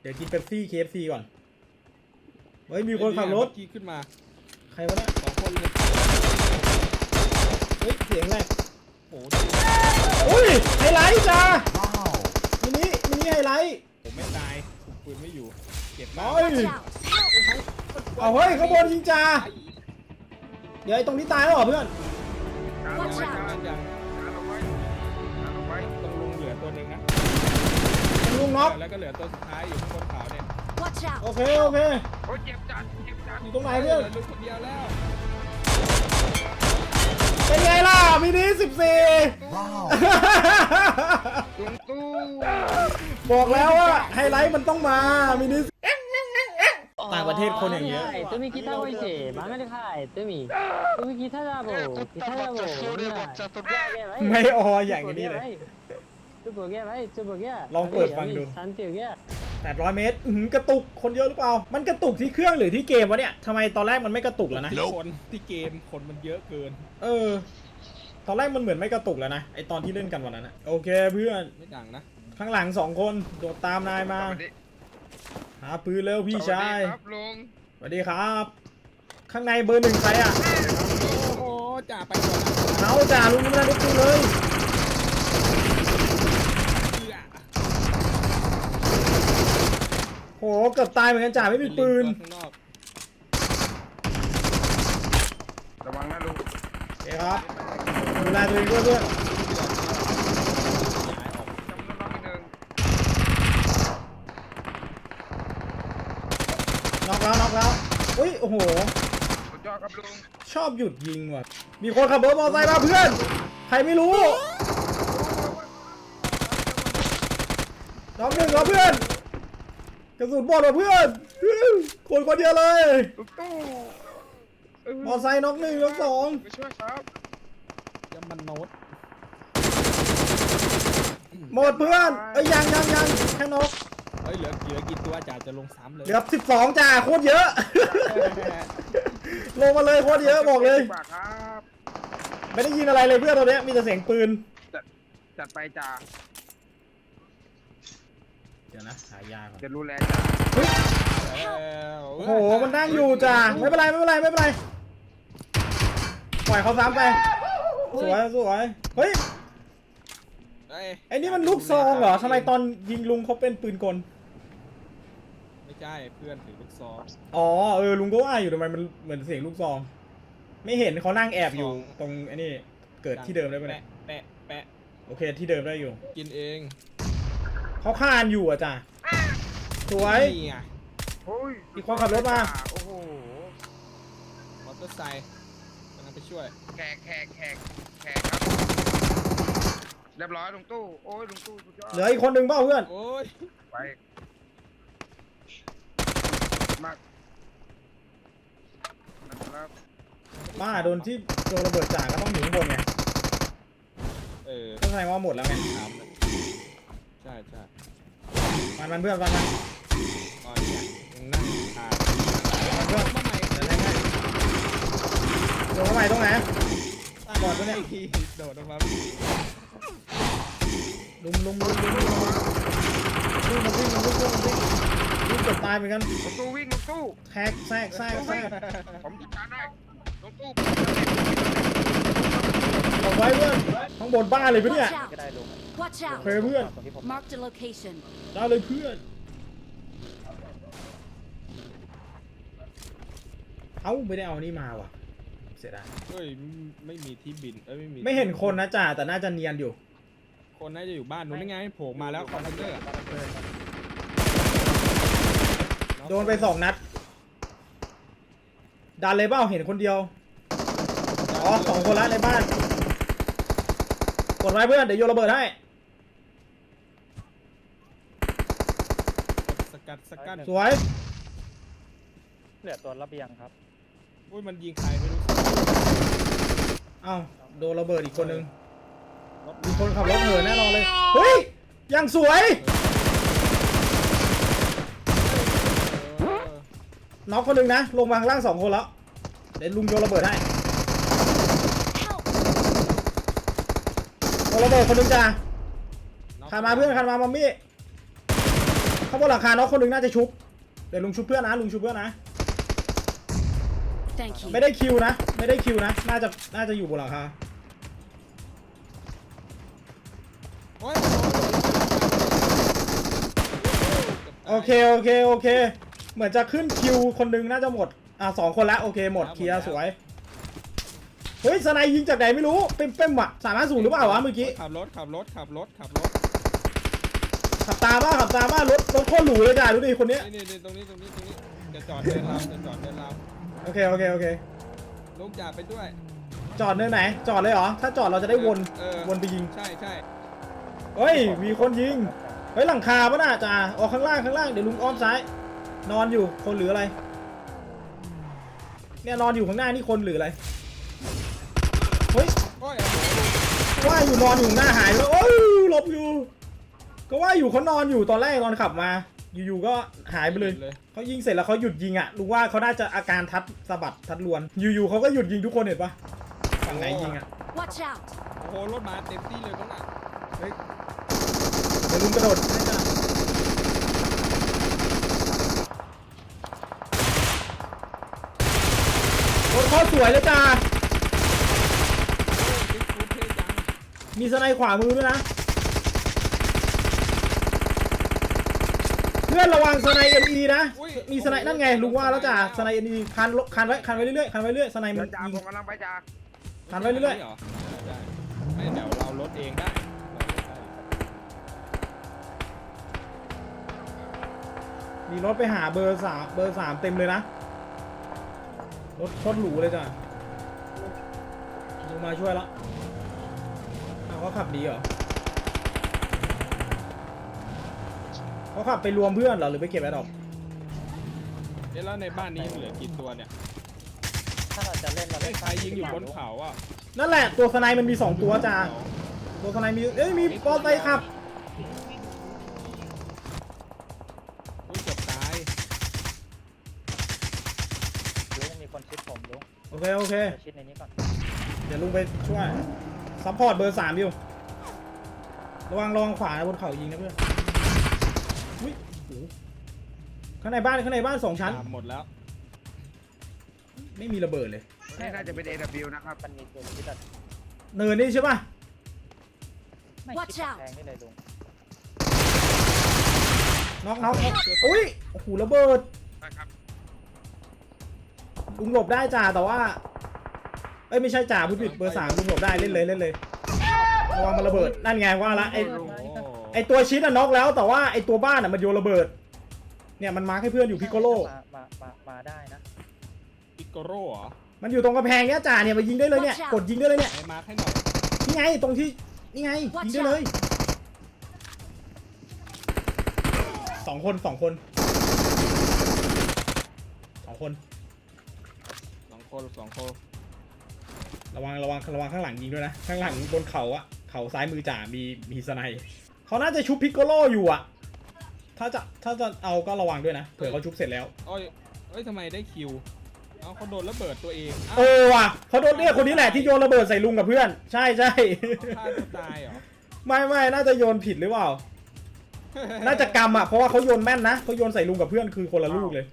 เดี๋ยวกินเป๊ปซี่เคฟซีก่อน เฮ้ยมีคนขับรถ เมื่อกี้ขึ้นมาใครวะเนี่ยสองคนเลยเฮ้ยเสียงอะไรโอ้โหดูอุ้ยไฮไลท์จ้ามินิมินิไฮไลท์ ผมไม่ตายคุมปืนไม่อยู่ เก็บน้มาอย Watch out! เอาเฮ้ยข้างบนยิงจ้าเดี๋ยวไอ้ตรงนี้ตายแล้วเหรอเพื่อน Watch กา out! รยัง ลุงน็อก แล้วก็เหลือตัวสุดท้ายอยู่ข้างบนเขาเนี่ย Watch โอ out! เค โอเค โอ้ยเจ็บจัดเจ็บจัด อยู่ตรงไหนเพื่อน หลืลุงคนเดียวแล้ว เป็นไงล่ะ มินิสิบสี่ ลุงตู้ บอกแล้วว่าไฮไลท์มันต้องมา มินิต่างประเทศคนอย่างเยอะ はい、トミキタオイセ、マガリハイ、トミ。トミキタダボ、キタダボ、 ไม่อออย่างนี้เลย チュボゲー、はい、 चुप हो गया भाई चुप हो गया लॉन्ग अभी- पर्स मांग अभी दो। शांति हो गया เมตรอืมกระตุกคนเยอะหรือเปล่า มันกระตุกที่เครื่องหรือที่เกมวะเนี่ยทำไมตอนแรกมันไม่กระตุกแล้วนะ คนที่เกมคนมันเยอะเกิน เออ ตอนแรกมันเหมือนไม่กระตุกแล้วนะไอตอนที่เล่นกันวันนั้นนะโอเคเพื่อนไม่ต่างนะข้างหลังสองคนโดดตามนายมาหาปืนเร็วพี่ชายสวัสดีครับลุงสวัสดีครับ ข้างในเบอร์หนึ่งใครอะโอ้โหจ่าไปก่อนเอาจ่าลุงกำลังได้ปืนเลย โหเกือบตายเหมือนกันจ่าไม่มีปืนข้างนอกระวังนะลุงโอเคครับดูแลตัวเองด้วยเพื่อนย้ายออกจำนวนน้องอีกหนึ่งน็อกแล้วน็อกแล้วอุ้ยโอ้โห สุดยอดครับลุงชอบหยุดยิงว่ะ มีคนขับรถมอเตอร์ไซค์มาเพื่อน ใครไม่รู้น้องหนึ่งเหรอเพื่อน กระสุนบอดว่ะเพื่อนคนคนเดียวเลยลุงตู้เออมอเตอร์ไซค์น็อกหนึ่งน็อกสองไปช่วยครับจะมันโน้ตหมดเพื่อนเอ้ยยังยังยังแค่น็อกเฮ้ยเหลือเหลือกี่ตัวจ่าจะลงซ้ำเลยเหลือสิบสองจ่าโคตรเยอะ ลงมาเลยโคตรเยอะบอกเลยฝากครับไม่ได้ยินอะไรเลยเพื่อนตอนเนี้ยมีแต่เสียงปืนจัดจัดไปจ่าเดี๋ยวนะหายาก่อนจะรู้แลจ่าแล้วโอ้โหมันนั่งอยู่จ้าไม่เป็นไรไม่เป็นไรไม่เป็นไรปล่อยเขาซ้ำไปสวยสวยเฮ้ยเอ้ยไอ้นี่มันลูกซองเหรอทำไมตอนยิงลุงเขาเป็นปืนกลไม่ใช่เพื่อนถือลูกซองอ๋อเออลุงก็ว่าอยู่ทำไมมันเหมือนเสียงลูกซอง ไม่เห็นเขานั่งแอบอยู่ซองตรงไอ้นี่เกิดที่เดิมได้ไหมเนี่ยแปะแปะโอเคที่เดิมได้อยู่ กินเอง เขาคานอยู่อะจ้ะสวย นี่ไงโอ้ยมีคนขับรถมา โอ้โหมอเตอร์ไซค์กำลังไปช่วยแขกแขกแขกแขกครับเรียบร้อยลุงตู้โอ้ยลุงตู้สุดยอดเหลืออีกคนหนึ่งเปล่าเพื่อน โอ้ยไปมากนะครับมาโดนที่โดนระเบิดจ่าก็ต้องอยู่ข้างบนไงเออก็แสดงว่าหมดแล้วไง ถามเลย ใช่ใช่มันมันเพื่อนมันมันอ๋อเนี่ยยังนั่งทานมันเพื่อนมาใหม่เดี๋ยวแทงให้โดนเข้าไปตรงไหน บอดปะเนี่ย โดดออกมาลุมลุมลุมลุมลุมวิ่งมันวิ่งมันวิ่งมันวิ่งวิ่งเกือบตายเหมือนกันลุงตู้วิ่งลุงตู้แท็กแทรกแทรกแทรกผมจัดการได้ลุงตู้บอกไว้เพื่อนข้างบนบ้านเลยปะเนี่ย Watch out! Watch โอเค out! เพื่อน Marked a location. ได้เลยเพื่อน เอ้าไม่ได้เอานี่มาว่ะ เสียดาย เฮ้ยไม่มีที่บินเอ้ยไม่มีไม่เห็นคนนะจ่าแต่น่าจะเนียนอยู่ คนน่าจะอยู่บ้านนู้นนี่ไงโผล่มาแล้วคอมพิวเตอร์โดนไปสองนัด ดันเลยเปล่าเห็นคนเดียว อ๋อสองคนละในบ้าน กดไว้เพื่อน เดี๋ยวโยนระเบิดให้ กัดสกัดสวย เหลือตัวระเบียงครับ อุ้ยมันยิงใครไม่รู้เอ้าโดนระเบิดอีกคนนึงมีคนขับรถเหินแน่นอนเลย เฮ้ย ยังสวย เออน็อกคนหนึ่งนะ ลงมาข้างล่างสองคนแล้ว เดี๋ยวลุงโยนระเบิดให้ Help! โยนระเบิดคนหนึ่งจ้าน็อกขันมาเพื่อนขันมามัมมี่ข้างบนหลังคาน้องคนหนึงน่าจะชุบ เดี๋ยวลุงชุบเพื่อนนะลุงชุบเพื่อนนะ Thank you. ไม่ได้คิวนะ ไม่ได้คิวนะ น่าจะน่าจะอยู่บนหลังคาโอ้ยโอเคโอเคโอเค เหมือนจะขึ้นคิวคนหนึงน่าจะหมด อะสองคนละโอเคหมดเคลียร์สวย เฮ้ยสไนยิงจากไหนไม่รู้ เป้มเป้มๆว่ะสามารถสูงหรือเปล่าวะเมื่อกี้ ขับรถขับรถขับรถขับรถ ขับตามมาขับตามมารถรถโคตรหรูเลยจ้ะดูดิคนเนี้ยนี่นี่ตรงนี้ตรงนี้ตรงนี้จะจอดเดินเราจะจอดเดินเราโอเคโอเคโอเคลูกจ่าไปด้วยจอดเนินไหน จอดเลยเหรอ ถ้าจอดเราจะได้วนเออวนไปยิงใช่ใช่เฮ้ยมีคนยิงเฮ้ยหลังคาปะน่ะจ้าออกข้างล่างข้างล่างเดี๋ยวลุงอ้อมซ้าย นอนอยู่คนหรืออะไร เนี่ยนอนอยู่ข้างหน้านี่คนหรืออะไรเฮ้ยโอ้ยโอ้โหว่าอยู่นอนอยู่หน้าหายแล้วโอ้ยหลบอยู่ ก็ว่าอยู่เขานอนอยู่ตอนแรกตอนขับมา อยู่ๆก็หายไปเลยเลยเขายิงเสร็จแล้วเขาหยุดยิงอะลุงว่าเขาน่าจะอาการทัดสะบัดทัดรวน อยู่ๆเขาก็หยุดยิงทุกคนเห็นปะฝั่งไหนยิงอะ Watch out. โอ้โหรถมาเต็มที่เลยมั้งน่ะเฮ้ยเดี๋ยวลุงกระโดดให้จ้ะรถเขาสวยเลยจ้าโอ้ยบิ๊กฟูดเท่จังมีสไนด์ขวามือด้วยนะ เพื่อนระวังสไนเอ็นีนะ มีสไนด์นั่นไงลุงว่าแล้วจ้าสไนเอ็นีคันคันไว้คันไว้เรื่อยๆคันไว้เรื่อยสไนด์มัเดี๋ยนวจ่ายิงผมกำลังไปจ่าคันไว้เรื่อยได้หรได้ไม่เดี๋ยวเราลดเองได้ๆมีรถไปหาเบอร์สามเบอร์สามเต็มเลยนะ รถโคตรหรูเลยจ้ะลุงมาช่วยละอ้าวเขาขับดีเหรอ เขาขับไปรวมเพื่อนเหรอหรือไปเก็บแอดดอปเอ๊ะแล้วในบ้านนี้เหลือกี่ตัวเนี่ยถ้าเราจะเล่นเราเฮ้เล่ยนใครยิงอยู่บนเขาอะนั่นแหละตัวสไนด์มันมีสองตัวจ้าตัวสไนด์มีเอ้ยมีปอไซค์ขับอุ้ยเกือบตายลุงมีคนชิดผมลุงโอเคโอเค ไปชิดในนี้ก่อนเดี๋ยวลุงไปช่วยซัพพอร์ตเบอร์สามอยู่ ระวังระวังขวานะบนเขายิงนะเพื่อน ข้างในบ้านข้างในบ้านสองชั้นตามหมดแล้ว ไม่มีระเบิดเลย นี่น่าจะเป็น AW นะครับ มันมีตัวชิดอะเนินนี่ใช่ป่ะ ไม่ Watch ชิด out แพงนี่เลยลุงน็อกน็อกน็อกอุ้ยโอ้โหระเบิดนะครับลุงหลบได้จ่าแต่ว่า เอ้ยไม่ใช่จ่าพูดผิดเบอร์สามลุงหลบได้เล่นเลยเล่นเลยระวังมันระเบิดนั่นไงว่าละไอโอ้ไอตัวชิดอะน็อกแล้วแต่ว่าไอตัวบ้านอะมันโยนระเบิด เนี่ยมันมาร์คให้เพื่อนอยู่พิกโกโลมามามามาได้นะปิกโกโร่เหรอมันอยู่ตรงกระแพงเนี้ยจ่าเนี่ยมายิงได้เลยเนี่ย Watch out กดยิงได้เลยเนี่ยไอ้มาร์คให้หน่อยนี่ไงตรงที่นี่ไง Watch ยิงได้เลยสองคนสองคนสองคนสองคนสองคนระวังระวังระวังข้างหลังยิงด้วยนะ ข้างหลังบนเขาอะเขาซ้ายมือจ่ามีมีสไนด์เขาน่าจะชุบพิกโกโลอยู่อะ ถ้าจะถ้าจะเอาก็ระวังด้วยนะ เผื่อเขาชุบเสร็จแล้วโอ้ยเอ้ยทำไมได้คิว เอาเขาโดนระเบิดตัวเองเออว่ะเขาโดนเนี่ยคนนี้แหละที่โยนระเบิดใส่ลุงกับเพื่อน ใช่ใช่ฆ่าตัวตายเหรอ ไม่ไม่น่าจะโยนผิดหรือเปล่า น่าจะกรรมอะ เพราะว่าเขาโยนแม่นนะเขาโยนใส่ลุงกับเพื่อนคือคนละลูกเลย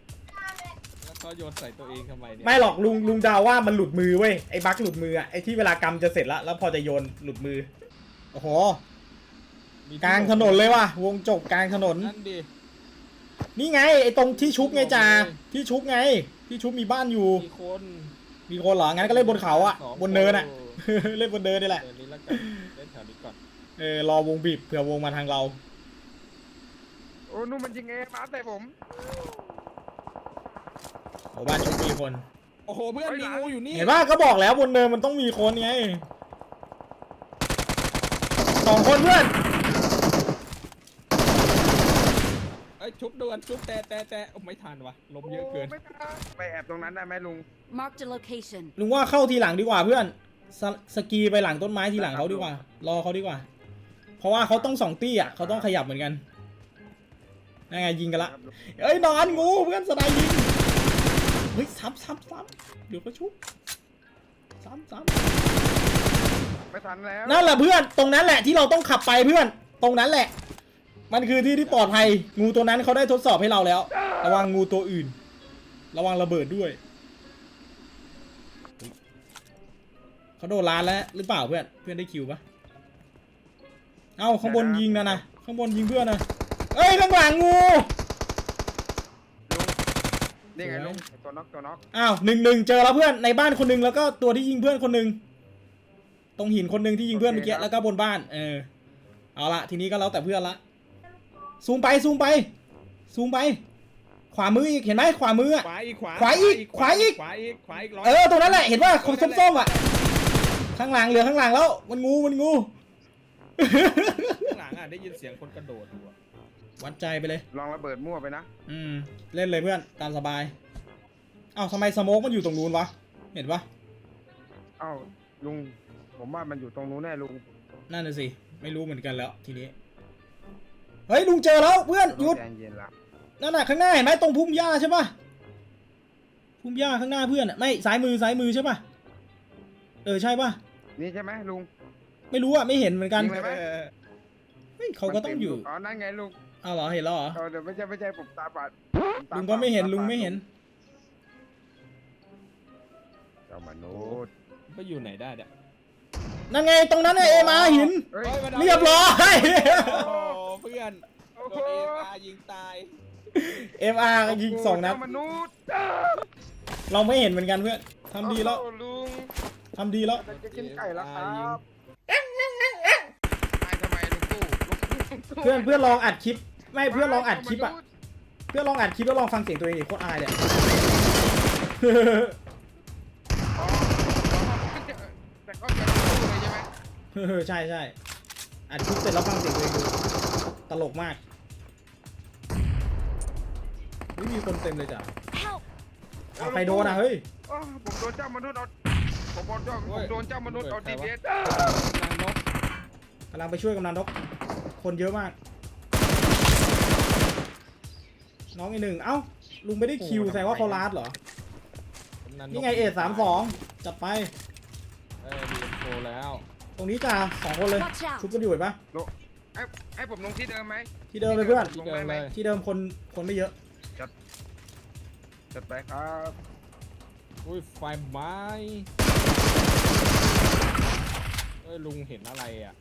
แล้วก็โยนใส่ตัวเองทำไมเนี่ยไม่หรอกลุงลุงเดาว่ามันหลุดมือเว้ยไอ้บั๊กหลุดมืออะไอ้ที่เวลากรรมจะเสร็จแล้วแล้วพอจะโยนหลุดมือ โอ้โหมี กลางถนนเลยว่ะ วงจบกลางถนน นั่นดินี่ไงไอ้ตรงที่ชุบไงจ่าที่ชุบไง ที่ชุบมีบ้านอยู่ มีคนมีคนเหรอ งั้นก็เล่นบนเขาอะ สงบนเนินอะโอ้เล่นบนเนินนี่แหละ เดินนี้แล้วกันเล่นแถวนี้ก่อนเออ รอวงบีบเผื่อวงมาทางเรา โอ้นู่นมันยิงเอมาใส่ผม โอ้บ้านชุบมีคน โอ้โหเพื่อนมีงูอยู่นี่เห็นป่ะก็บอกแล้วบนเนินมันต้องมีคนไงสองคนเพื่อน เอ้ย ชุบด่วนชุบแต่แต่แต่โอ้ไม่ทันวะลมเยอะเกินโไม่ทันไปแอบตรงนั้นได้ไหมลุง Marked a location. ลุงว่าเข้าทีหลังดีกว่าเพื่อนสสกีไปหลังต้นไม้ทีหลังเขาดีกว่า รอเขาดีกว่า เพราะว่าเขาต้องสองตี้อะเขาต้องขยับเหมือนกันนั่นไงยิงกันละครับลุงเอ้ยนอนงูเพื่อนสไนด์ยิงเฮ้ยซ้ำซ้ำซ้ำเดี๋ยวก็ชุบซ้ำซ้ไม่ทันแล้วำนั่นแหละเพื่อนตรงนั้นแหละที่เราต้องขับไปเพื่อน ตรงนั้นแหละ มันคือที่ที่ปลอดภัย งูตัวนั้นเขาได้ทดสอบให้เราแล้ว ระวังงูตัวอื่น ระวังระเบิดด้วย เขาโดนล้านแล้วหรือเปล่าเพื่อน เพื่อนได้คิวปะเอ้าข้างบนยิงนะนะ ข้างบนยิงเพื่อนนะเอ้ยข้างหลังงูลุงนี่ไงสวยลุงตัวน็อกตัวน็อกอ้าวหนึ่งหนึ่งเจอแล้วเพื่อนในบ้านคนหนึ่งแล้วก็ตัวที่ยิงเพื่อนคนหนึ่งตรงหินคนหนึ่งที่ยิงเพื่อนเมื่อกี้แล้วก็บนบ้าน เออ เอาละทีนี้ก็แล้วแต่เพื่อนละ ซูมไปซูมไป ซูมไป ขวามืออีกเห็นไหมขวามืออะ ขวาอีกขวาขวาอีกขวาอีก ขวาอีกขวาอีกร้อยเออตรงนั้นแหละเห็นว่าคนส้มๆอะ ข้างหลังเหลือข้างหลังแล้ว มันงูมันงู ข้างหลังอะได้ยินเสียงคนกระโดดอยู่อะวัดใจไปเลย ลองระเบิดมั่วไปนะ อืม เล่นเลยเพื่อนตามสบาย เอ้าทำไมสโมกมันอยู่ตรงนู้นวะ เห็นปะเอ้าลุง ผมว่ามันอยู่ตรงนู้นแน่ลุง นั่นน่ะสิ ไม่รู้เหมือนกันแล้วทีนี้ เฮ้ยลุงเจอแล้วเพื่อนหยุดใจเย็นละนั่นน่ะข้างหน้าเห็นไหมตรงพุ่มหญ้าใช่ปะพุ่มหญ้าข้างหน้าเพื่อนอะไม่ซ้ายมือซ้ายมือใช่ปะเออใช่ปะนี่ใช่ไหมลุง ไม่รู้อะไม่เห็นเหมือนกันยิงเลยไหมเออเฮ้ยเขาก็ต้องอยู่อ๋อนั่นไงลุงอ้าวเหรอเห็นแล้วเหรอเออเดี๋ยวไม่ใช่ไม่ใช่ผมตาฝาดผมตาลุงก็ไม่เห็นฝาดลุงไม่เห็นเจ้ามนุษย์ไปอยู่ไหนได้เนี่ย นั่นไงตรงนั้นน่ะเอมาหิน เฮ้ยโอ้มันอาเรียบร้อยโอ้เพื่อนโอ้โดโหนเอมายิงตายเอ็มอาร์ยิงสองนัดเจ้ามนุษย์เราไม่เห็นเหมือนกันเพื่อนทำดีแล้วโอ้ลุงทำดีแล้วจะกินไก่แล้วครัยิงบตายทำไมลุงตู้ลุงตู้เพื่อนเพื่อนลองอัดคลิป ไม่เพื่อนลองอัดคลิปอะเพื่อนลองอัดคลิปแล้วลองฟังเสียงตัวเองดิโคตรอายเลย ไหมใช่ใช่อัดคลิปเสร็จแล้วฟังเสียงตัวเองดูตลกมากไม่มีคนเต็มเลยจ้ะ Help! เอาใครโดนอะเฮ้ยอ๋อผมโดนเจ้ามนุษย์เอาผมโดนเจ้าผมโดนเจ้ามนุษย์เอาดีเอสนางนกกำลังไปช่วยกำนันนกคนเยอะมาก น้องอีกหนึ่งเอ้าลุงไม่ได้คิวแสดงว่าเขาลาดเหรอกำกนี่ไงเอสามสองจัดไป เออดีโตแล้ว ตรงนี้จ้าสองคนเลย Watch out ชุบกันอยู่เห็นปะให้ให้ผมลงที่เดิมไหมที่เดิมเลยเพื่อน ที่เดิมเลย ที่เดิมคนคนไม่เยอะ จัดไปครับอุ้ยไฟไหม้เอ้ยลุงเห็นอะไรอะ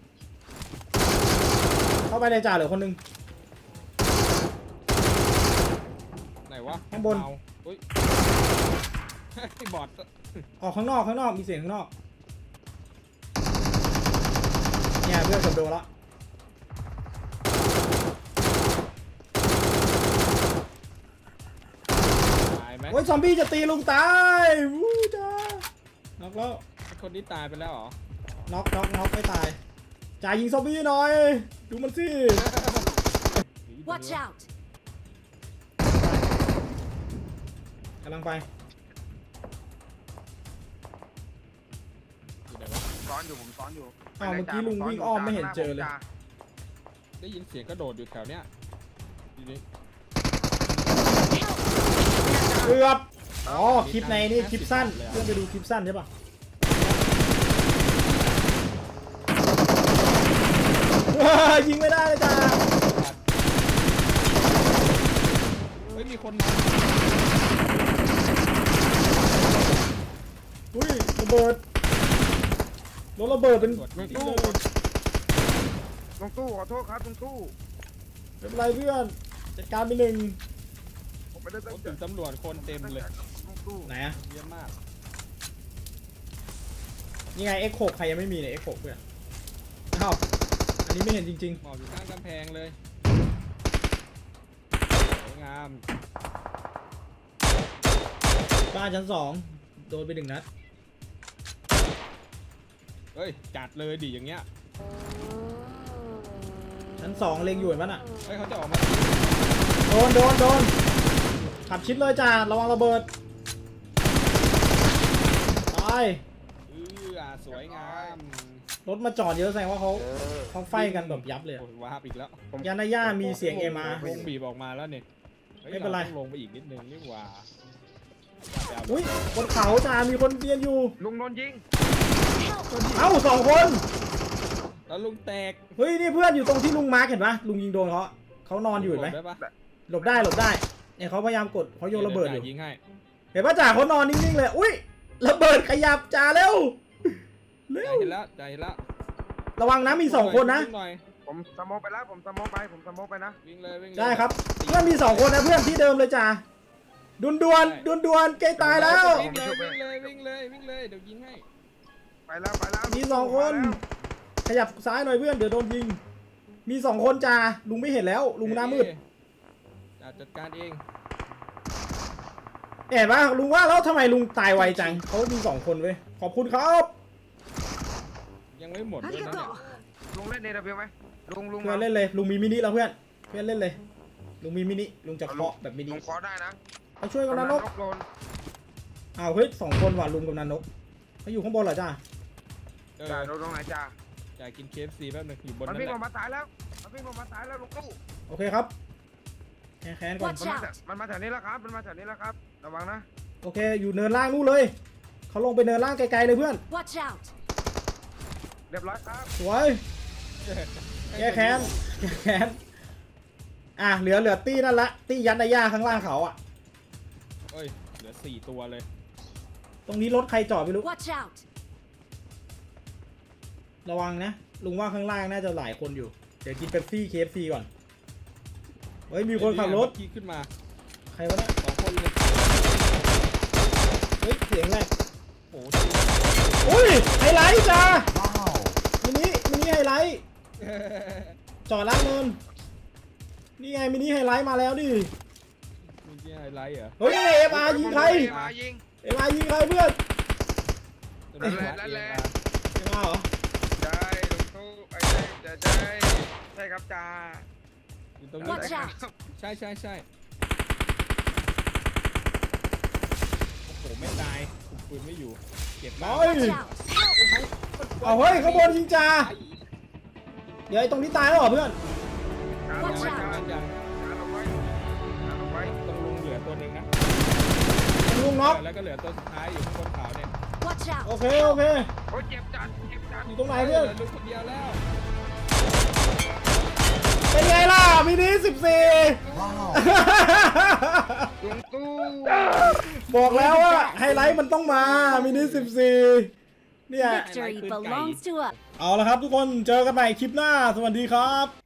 เข้าไปเลยจ้าเหลือคนหนึง ไหนวะข้างบนเออุ้ย ไอ้บอดออกข้างนอกข้างนอกมีเสียงข้างนอก เนี่ยเพื่อนกับโดนละตายไหมโอ้ยซอมบี้จะตีลุงตายวู้จ้าน็อกแล้วไอ้คนนี้ตายไปแล้วเหรอน็อกน็อกน็อกไม่ตายจ่ายยิงซอมบี้หน่อย ดูมันสิ Watch out! กำลังไป ซ้อนอยู่ผมซ้อนอยู่อ้าวเมื่อกี้ลุงวิ่งอ้อมไม่เห็นเจอเลย ได้ยินเสียงกระโดดอยู่แถวเนี้ยทีนี้ Help! เกือบอ๋อคลิปในนี่คลิปสั้นเพื่อนไปดูคลิปสั้นใช่ปะยิงไม่ได้เลยจ้าเฮ้ยมีคนมาอุ้ยระเบิด รถระเบิดเป็นตรวจไม่นี่ตู้เลยลงตู้ขอโทษครับลงตู้ไม่เป็นไรเพื่อนจัดการไปหนึ่งผมไม่ได้ตั้งใจถึงตำรวจคนเต็มเลยลงตู้ไหนอะเยอะมากนี่ไง X6 ใครยังไม่มีเนี่ย X6 เพื่อนอ้าวอันนี้ไม่เห็นจริงหมอบอยู่ข้างกำแพงเลยสวยงามๆ บ้านชั้นสองโดนไปหนึ่งนัด เฮ้ยจัดเลยดิอย่างเงี้ยชั้นสองเล็งอยู่เห็นปะน่ะ เฮ้ยเขาจะออกมาโดนโดนโดนขับชิดเลยจ้าระวังระเบิดตายเออสวยงามรถมาจอดเยอะแสดงว่าเขาเขาไฟกันแบบยับเลยอะโอ้ยวาบอีกแล้วยานาย่ามีเสียงเอมาลงบีบออกมาแล้วเนี่ยฮ้ยไม่เป็นไราต้องลงไปอีกนิดนึงนี่หว่าไปเอาอุ้ยบนเขาจ้ามีคนเรียนอยู่ลุงโดนยิง Help! เอ้าสองคนเอแล้วลุงแตกเฮ้ยนี่เพื่อนอยู่ตรงที่ลุงมาร์คเห็นปะลุงยิงโดนเขาเขานอนอยู่เห็นไหมลบได้ปะหลบได้หลบได้เนี่ยเขาพยายามกดเขาโยนระเบิดอยู่ ยิงให้เห็นปะจ่าเขานอนนิ่งๆเลย อุ้ยระเบิดขยับจ่าเร็ว เร็ใจวเห็นแล้วใจเห็นแล้วระวังนะมีสองคนนะ วิ่งหอยผมสโมกไปแล้วผมสโมกไปผมสโมกไปนะวิ่งเลยวิ่งเลยได้ครับ เพื่อนมีสองคนนะเพื่อนที่เดิมเลยจ่าดวนดวนดวนดวนๆใกล้ตายแล้ว วิ่งเลยวิ่งเลยวิ่งเลยวิ่งเลยเดี๋ยวยิงให้ ไปแล้วไปแล้วมีสองคน ขยับซ้ายหน่อยเพื่อนเดี๋ยวโดนยิง มีสองคนจ่าลุงไม่เห็นแล้ว ลุงหน้ามืดจ่าจัดการเองเห็นปะลุงว่าแล้วทำไมลุงตายไวจังเขามีสองคนเว้ยขอบคุณครับ ยังไม่หมดด้วยนะเนี่ยลุงเล่นเนเวไหมลุงลุงเพื่อนเล่นเลยลุงมีมินิแล้วเพื่อนเพื่อนเล่นเลย ลุงมีมินิลุงจะเคาะแบบมินิลุงเคาะได้นะเขาช่วยกันนะนกโดนอ้าวเฮ้ยสองคนว่ะลุงกับนันนกเขาอยู่ข้างบนเหรอจ้า เออจ่าโดนตรงไหนจ่าจ่ากินเคฟซีแป๊บนึงอยู่บนมันนั่นวิ่งแหออกละมาตายแล้ว มันวิ่งออกมาตายแล้วลุงตู้โอเคครับแค้นๆก่อน Watch มันมา out แถวมันมาแถวนี้แล้วครับ มันมาแถวนี้แล้วครับ ระวังนะ โอเค อยู่เนินล่างนู่นเลย เขาลงไปเนินล่างไกลๆเลยเพื่อน Watch out! เรียบร้อยครับ สวย แก้แค้นแก้แค้นอะ เหลือเหลือตี้นั่นละ ตี้ยันไดย่าข้างล่างเขาอะ เอ้ยเหลือสี่ตัวเลย ตรงนี้รถใครจอดไม่รู้ Watch out! ระวังนะ ลุงว่าข้างล่างน่าจะหลายคนอยู่ เดี๋ยวกินเป๊ปซี่เคฟซีก่อน เฮ้ย มีคนขับรถ ขี่ขึ้นมา ใครวะเนี่ยสองคนเลยเฮ้ย เสียงอะไรโอ้โหอุ้ย ไฮไลท์จ้ามินิมินิไฮไลท์ จอดล่างเนินนี่ไงมินิไฮไลท์มาแล้วดิ มีที่ไฮไลท์เหรอเฮ้ยยังไงเอฟอาร์ยิงใครเอมายิง เอฟอาร์ยิงใครเพื่อนตัวนี้นั่นแหละเอฟอาร์เหรอใช่ลุงตู้ไอ้ ใช่จะใช่ใช่ครับจ่าอยู่ตรงนี้ Watch ใช่ out ครับใช่ใช่ใช่โอ้โหไม่ตายคุมปืนไม่อยู่เก็บไปมา Watch out! เอาเฮ้ยข้างบนยิงจ้าเดี๋ยวไอ้ตรงนี้ตายแล้วเหรอเพื่อนจ่าลง Watch ไว้ out จ่ายังจ่าลงไว้จ่าลงไว้ตรงลุงเหลือตัวหนึ่งนะลุงน็อกแล้วก็เหลือตัวสุดท้ายอยู่ข้างบนเขาเนี่ย Watch โอ out! เคโอเค โอ้ยเจ็บจัดเจ็บจัดอยู่ตรงไหนเพื่อนหลืลุงคนเดียวแล้ว เป็นไงล่ะมินิสิบสี่ลุงตู้บอกแล้วว่าไฮไลท์มันต้องมามินิสิบสี่เนี่ย Victory belongs to us. เอาละครับทุกคนเจอกันใหม่คลิปหน้า สวัสดีครับ